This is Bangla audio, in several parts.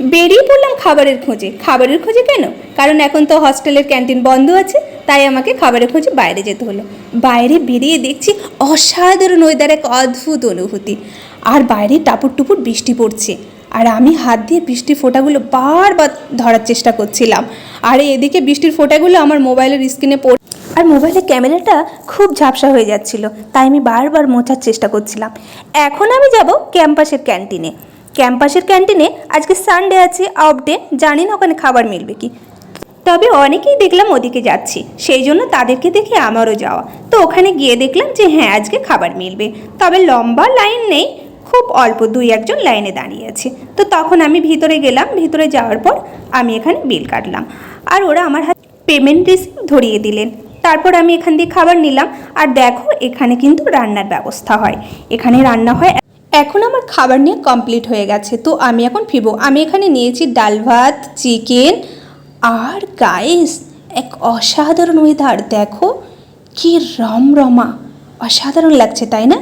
বেরিয়ে পড়লাম খাবারের খোঁজে। খাবারের খোঁজে কেন? কারণ এখন তো হস্টেলের ক্যান্টিন বন্ধ আছে, তাই আমাকে খাবারের খোঁজে বাইরে যেতে হলো। বাইরে বেরিয়ে দেখছি অসাধারণ ওয়েদার এক অদ্ভুত অনুভূতি। আর বাইরে টাপুর টুপুর বৃষ্টি পড়ছে। আর আমি হাত দিয়ে বৃষ্টির ফোঁটাগুলো বারবার ধরার চেষ্টা করছিলাম। আর এদিকে বৃষ্টির ফোঁটাগুলো আমার মোবাইলের স্ক্রিনে পড় আর মোবাইলের ক্যামেরাটা খুব ঝাপসা হয়ে যাচ্ছিল, তাই আমি বারবার মোছার চেষ্টা করছিলাম। এখন আমি যাব ক্যাম্পাসের ক্যান্টিনে ক্যাম্পাসের ক্যান্টিনে আজকে সানডে আছে অফ ডে জানি না ওখানে খাবার মিলবে কি। তবে অনেকেই দেখলাম ওদিকে যাচ্ছি, সেই জন্য তাদেরকে দেখে আমারও যাওয়া। তো ওখানে গিয়ে দেখলাম যে হ্যাঁ আজকে খাবার মিলবে। তবে লম্বা লাইন নেই, খুব অল্প দুই একজন লাইনে দাঁড়িয়ে আছে। তো তখন আমি ভিতরে গেলাম, ভিতরে যাওয়ার পর আমি এখানে বিল কাটলাম। আর ওরা আমার হাতে পেমেন্ট রিসিপ্ট ধরিয়ে দিলেন। তারপর আমি এখান দিয়ে খাবার নিলাম। আর দেখো, এখানে কিন্তু রান্নার ব্যবস্থা হয়। এখানে রান্না হয় এখন আমার খাবার নিয়ে কমপ্লিট হয়ে গেছে, তো আমি এখন ফিরবো। আমি এখানে নিয়েছি ডাল ভাত, চিকেন, আর গাইস এক অসাধারণ ওয়েদার দেখো কি রমরমা, অসাধারণ লাগছে, তাই না?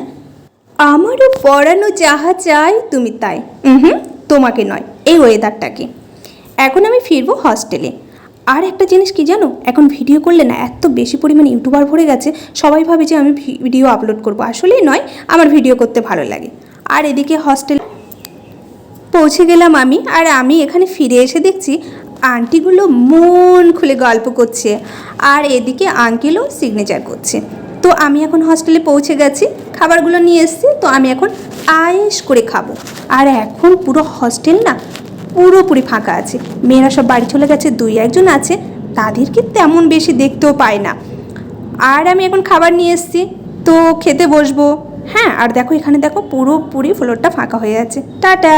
আমারও পড়ানো যাহা চাই, তুমি তাই। হুম, তোমাকে নয়, এই ওয়েদারটাকে এখন আমি ফিরবো হস্টেলে আর একটা জিনিস কি জানো, এখন ভিডিও করলে না এত বেশি পরিমাণে ইউটিউবার ভরে গেছে, সবাই ভাবে যে আমি ভিডিও আপলোড করব। আসলেই নয়, আমার ভিডিও করতে ভালো লাগে। আর এদিকে হস্টেল পৌঁছে গেলাম আমি, আর আমি এখানে ফিরে এসে দেখছি আন্টিগুলো মন খুলে গল্প করছে, আর এদিকে আঙ্কেলও সিগনেচার করছে। তো আমি এখন হস্টেলে পৌঁছে গেছি, খাবারগুলো নিয়ে এসেছি, তো আমি এখন আয়েস করে খাব। আর এখন পুরো হস্টেল না পুরোপুরি ফাঁকা আছে। মেয়েরা সব বাড়ি চলে গেছে, দুই একজন আছে, তাদেরকে তেমন বেশি দেখতেও পায় না। আর আমি এখন খাবার নিয়ে এসেছি, তো খেতে বসবো। হ্যাঁ আর দেখো এখানে দেখো পুরোপুরি ফ্লোরটা ফাঁকা হয়ে আছে। টাটা!